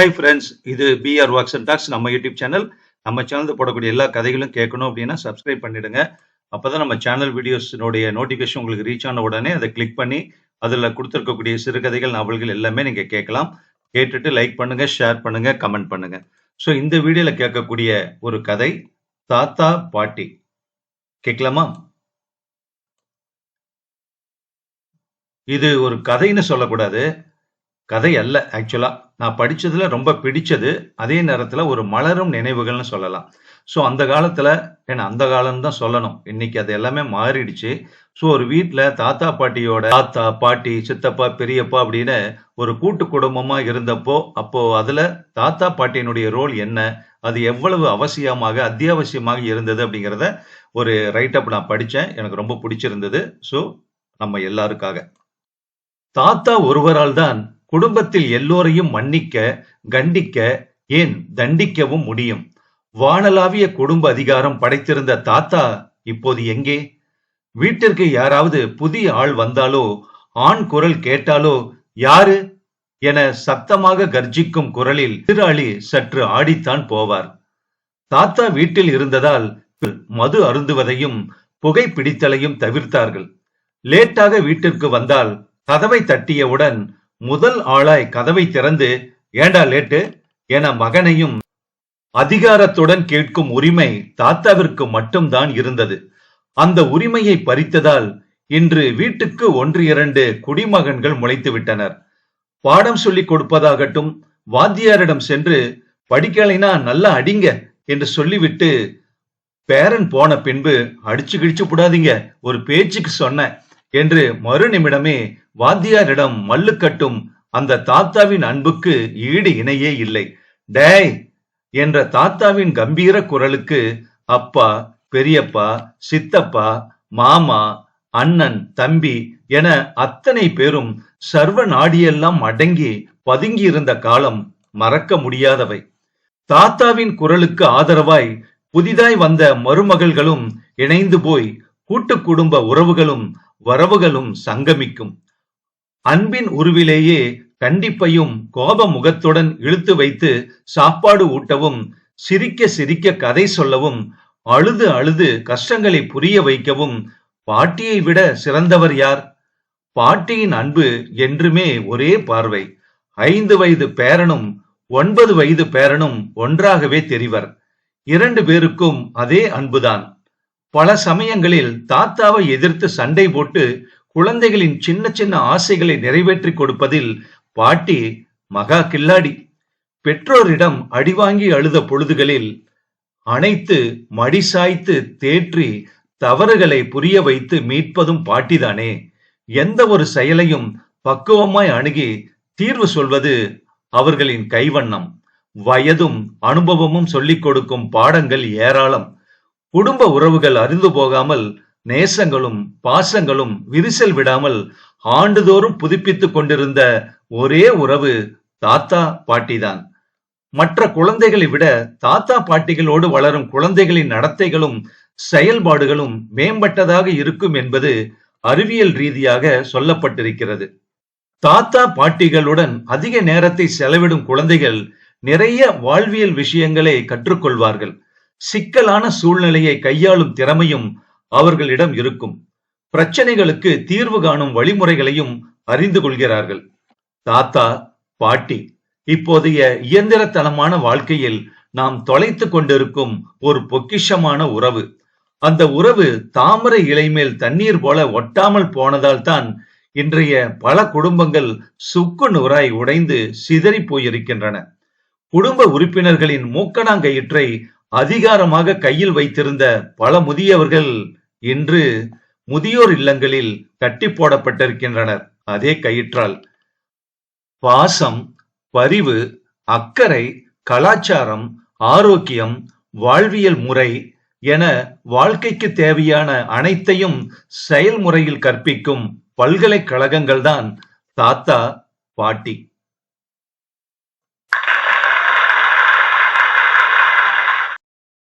Hi friends இது PR works and talks நம்ம YouTube channel நம்ம சேனலில் போடக்கூடிய எல்லா கதைகளும் கேட்கணும் அப்படின்னா சப்ஸ்கிரைப் பண்ணிடுங்க. அப்பதான் நம்ம சேனல் வீடியோஸினுடைய நோட்டிஃபிகேஷன் உங்களுக்கு ரீச் ஆன உடனே அதை கிளிக் பண்ணி அதில் கொடுத்துருக்கக்கூடிய சிறுகதைகள் நாவல்கள் எல்லாமே நீங்க கேட்கலாம். கேட்டுட்டு லைக் பண்ணுங்க ஷேர் பண்ணுங்க கமெண்ட் பண்ணுங்க. ஸோ இந்த வீடியோவில் கேட்கக்கூடிய ஒரு கதை தாத்தா பாட்டி. கேட்கலாமா? இது ஒரு கதைன்னு சொல்லக்கூடாது. கதை அல்ல ஆக்சுவலா நான் படிச்சதுல ரொம்ப பிடிச்சது அதே நேரத்துல ஒரு மலரும் நினைவுகள்னு சொல்லலாம். ஸோ அந்த காலத்துல ஏன்னா அந்த காலம் தான் சொல்லணும். இன்னைக்கு அது எல்லாமே மாறிடுச்சு. ஸோ ஒரு வீட்டில் தாத்தா பாட்டியோட தாத்தா பாட்டி சித்தப்பா பெரியப்பா அப்படின்னு ஒரு கூட்டு குடும்பமா இருந்தப்போ அப்போ அதுல தாத்தா பாட்டியினுடைய ரோல் என்ன? அது எவ்வளவு அவசியமாக அத்தியாவசியமாக இருந்தது அப்படிங்கிறத ஒரு ரைட்டப் நான் படித்தேன் எனக்கு ரொம்ப பிடிச்சிருந்தது. ஸோ நம்ம எல்லாருக்காக. தாத்தா ஒருவரால் தான் குடும்பத்தில் எல்லோரையும் மன்னிக்க கண்டிக்க ஏன் தண்டிக்கவும் முடியும். வானலாவிய குடும்ப அதிகாரம் படைத்திருந்த தாத்தா இப்போது எங்கே? வீட்டிற்கு யாராவது புதிய ஆள் வந்தாலோ ஆண் குரல் கேட்டாலோ யாரு? என சத்தமாக கர்ஜிக்கும் குரலில் எதிராளி சற்று ஆடித்தான் போவார். தாத்தா வீட்டில் இருந்ததால் மது அருந்துவதையும் புகை பிடித்தலையும் தவிர்த்தார்கள். லேட்டாக வீட்டிற்கு வந்தால் கதவை தட்டியவுடன் முதல் ஆளாய் கதவை திறந்து ஏண்டா லேட்டு? என மகனையும் அதிகாரத்துடன் கேட்கும் உரிமை தாத்தாவிற்கு மட்டும்தான் இருந்தது. அந்த உரிமையை பறித்ததால் இன்று வீட்டுக்கு ஒன்று இரண்டு குடிமகன்கள் முளைத்து விட்டனர். பாடம் சொல்லிக் கொடுப்பதாகட்டும் வாத்தியாரிடம் சென்று படிக்கலைனா நல்லா அடிங்க என்று சொல்லிவிட்டு பேரன் போன பின்பு அடிச்சு கிழிச்சு விடாதீங்க ஒரு பேச்சுக்கு சொன்ன என்று மறு நிமிடமே வாத்தியாரிடம் மல்லு கட்டும் அந்த தாத்தாவின் அன்புக்கு ஈடு இணையே இல்லை. டேய்! என்ற தாத்தாவின் கம்பீர குரலுக்கு அப்பா பெரியப்பா சித்தப்பா மாமா அண்ணன் தம்பி என அத்தனை பேரும் சர்வ நாடியெல்லாம் அடங்கி பதுங்கி இருந்த காலம் மறக்க முடியாதவை. தாத்தாவின் குரலுக்கு ஆதரவாய் புதிதாய் வந்த மருமகள்களும் இணைந்து போய் கூட்டு குடும்ப உறவுகளும் வரவுகளும் சங்கமிக்கும். அன்பின் உருவிலேயே கண்டிப்பையும் கோப முகத்துடன் இழுத்து வைத்து சாப்பாடு ஊட்டவும் சிரிக்க சிரிக்க கதை சொல்லவும் அழுது அழுது கஷ்டங்களை புரிய வைக்கவும் பாட்டியை விட சிறந்தவர் யார்? பாட்டியின் அன்பு என்றுமே ஒரே பார்வை. ஐந்து வயது பேரனும் ஒன்பது வயது பேரனும் ஒன்றாகவே தெரிவர். இரண்டு பேருக்கும் அதே அன்புதான். பல சமயங்களில் தாத்தாவை எதிர்த்து சண்டை போட்டு குழந்தைகளின் சின்ன சின்ன ஆசைகளை நிறைவேற்றி கொடுப்பதில் பாட்டி மகா கில்லாடி. பெற்றோரிடம் அடிவாங்கி அழுத பொழுதுகளில் அனைத்து மடி சாய்த்து தேற்றி தவறுகளை புரிய வைத்து மீட்பதும் பாட்டிதானே. எந்த ஒரு செயலையும் பக்குவமாய் அணுகி தீர்வு சொல்வது அவர்களின் கைவண்ணம். வயதும் அனுபவமும் சொல்லிக் கொடுக்கும் பாடங்கள் ஏராளம். குடும்ப உறவுகள் அறிந்து போகாமல் நேசங்களும் பாசங்களும் விரிசல் விடாமல் ஆண்டுதோறும் புதுப்பித்துக் கொண்டிருந்த ஒரே உறவு தாத்தா பாட்டிதான் மற்ற குழந்தைகளை விட தாத்தா பாட்டிகளோடு வளரும் குழந்தைகளின் நடத்தைகளும் செயல்பாடுகளும் மேம்பட்டதாக இருக்கும் என்பது அறிவியல் ரீதியாக சொல்லப்பட்டிருக்கிறது. தாத்தா பாட்டிகளுடன் அதிக நேரத்தை செலவிடும் குழந்தைகள் நிறைய வாழ்வியல் விஷயங்களை கற்றுக்கொள்வார்கள். சிக்கலான சூழ்நிலையை கையாளும் திறமையும் அவர்களிடம் இருக்கும். பிரச்சனைகளுக்கு தீர்வு காணும் வழிமுறைகளையும் அறிந்து கொள்கிறார்கள். தாத்தா பாட்டி இப்போதைய இயந்திரத்தனமான வாழ்க்கையில் நாம் தொலைத்து கொண்டிருக்கும் ஒரு பொக்கிஷமான உறவு. அந்த உறவு தாமரை இலை மேல் தண்ணீர் போல ஒட்டாமல் போனதால் தான் இன்றைய பல குடும்பங்கள் சுக்கு நூறாய் உடைந்து சிதறி போயிருக்கின்றன. குடும்ப உறுப்பினர்களின் மூக்கணாங்கயிற்றை அதிகாரமாக கையில் வைத்திருந்த பல முதியவர்கள் இன்று முதியோர் இல்லங்களில் கட்டி போடப்பட்டிருக்கின்றனர். அதே கயிற்றால் பாசம் பரிவு அக்கறை கலாச்சாரம் ஆரோக்கியம் வாழ்வியல் முறை என வாழ்க்கைக்கு தேவையான அனைத்தையும் செயல்முறையில் கற்பிக்கும் பல்கலைக்கழகங்கள்தான் தாத்தா பாட்டி.